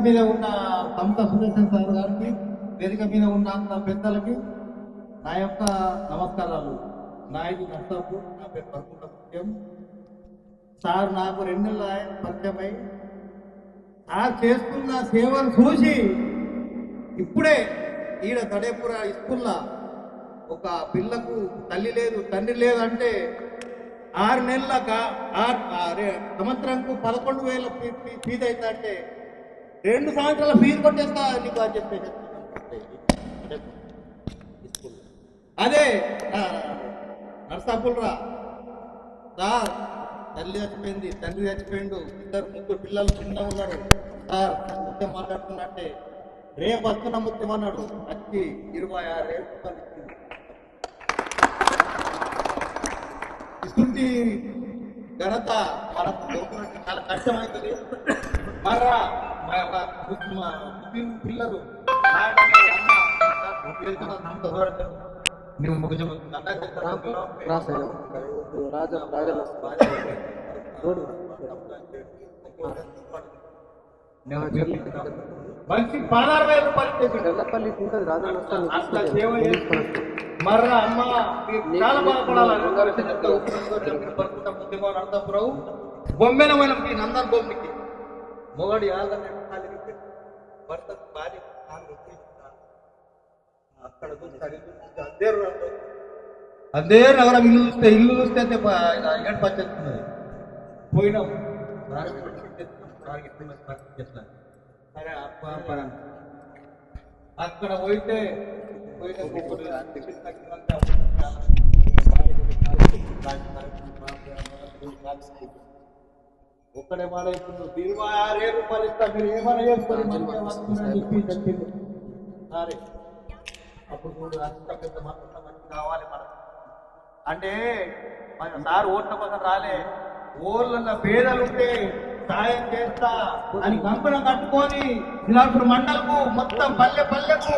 మీద ఉన్న సంత సుదర్శన్ సార్ గారికి వేదిక మీద ఉన్న అంత పెద్దలకి నా యొక్క నమస్కారాలు. నాయుడు నర్సాపు నా పేరు పరకుంట ముఖ్యం. సార్ నాకు రెండు నెలల పరిచయమై ఆ చేస్తున్న సేవను చూసి ఇప్పుడే ఈడ తడేపుర స్కూల్లో ఒక పిల్లకు తల్లి లేదు తండ్రి లేదు అంటే ఆరు నెలల సంవత్సరంకు పదకొండు వేల ఫీ- ఫీజు అవుతా అంటే రెండు సంవత్సరాల ఫీజు కొట్టేస్తా నీకు అని చెప్పి అదే నర్సాపుల్రా సార్ తల్లి చచ్చిపోయింది తండ్రి చచ్చిపోయిండు ఇద్దరు ముగ్గురు పిల్లలు చిన్న ఉన్నారు. సార్ ముఖ్యం మాట్లాడుతున్నట్టే రేపు వస్తున్న ముఖ్యం అన్నాడు. వచ్చి ఇరవై ఆరు రేపు ఇస్తుంది ఘనత మనకు దొరకడానికి చాలా కష్టమవుతుంది మర్రా మా యొక్క మా ముస్లిం పిల్లలు మంచి పదహారు వేల రూపాయలు చేసిండు. తెల్లపల్లి ఉంటుంది రాజా సేవ మర్రా అమ్మ చాలా బాధపడాలి. అనంతపురం బొమ్మెనమైన మీ నందన్ బొమ్మకి మొగడి ఆల్దని కాలికి భర్త భార్య కాలు ఒత్తేసిందా? అక్కడ చూస్తే అది చూస్తే అదే రంగు. అదే నగరం ఇల్లు చూస్తే ఇల్లు చూస్తే అయితే ప- ఇలా ఏడు పచ్చేస్తున్నది పోయినాం దారికి వచ్చి తెచ్చుకున్నాం. దారికి ఎత్తుకుని వచ్చి పక్కకి చేస్తున్నాం. సరే అప్ప అప్ప అని. అక్కడ పోయితే పోయిన ఒక్కొక్కరు టికెట్ తగ్గినాక ఒక్కడే మాట ఇప్పుడు ఇరవై ఆరే రూపాయలు ఇస్తా మీరు ఏమైనా చేసుకొని మంచిగా చెప్పి చెప్పిండు. సరే. అప్పుడు అంత పెద్ద మంచి కావాలి మనకు. అంటే మన సార్ ఓట్ల కోసం రాలే. ఊర్లో పేదలుంటే సాయం చేస్తా అని కంకణం కట్టుకొని జిలాపూర్ మండలకు మొత్తం పల్లె పల్లెకు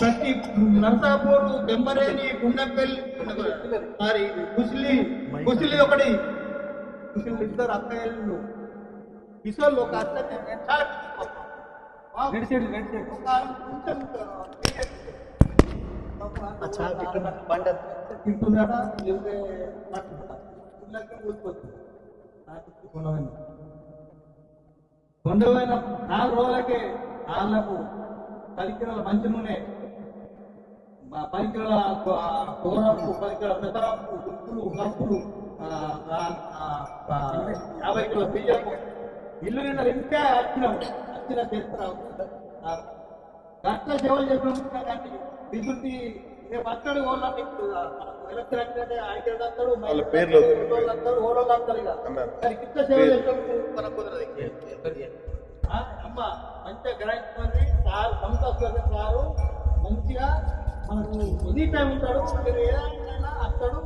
ప్రతి నరసాపూర్ దెంబరేని గుండెపల్లి సారీ కుసిలి కుసిలి ఒకటి కుసిలి ఇద్దరు అక్కయ్యలు కిషోర్లు ఒక అత్త నేను చాలా కొంచెం తింటున్నాడా. లేకపోతే పట్టుకుంటా. ఇళ్ళకి ఊరిపోతుంది కొండమైన నాలుగు రోజులకే వాళ్ళకు పది కిలోల మంచి నూనె కిలోల కూరపు పది కిలోల పెసరపు ఉప్పులు కప్పులు ఆ, ఆ, ఆ, ఆ, యాభై కిలో బియ్యము ఇల్లు నిన్న ఇంటే వచ్చినాం వచ్చిన చేస్తున్నాం గట్ల సేవలు చేస్తున్నాం కానీ విద్యుత్తి రేపు ఓళ్ళు ఇప్పుడు ఎలక్షన్ అంటే ఆయన వస్తాడు వాళ్ళ పేర్లు ఇక. సేవ చేసినప్పుడు మనకు కుదరదు అమ్మ మంచిగా సార్ సంతోషంగా సారు మంచిగా మనకు ఎనీ టైం ఉంటాడు మీరు ఏదైనా అస్తాడు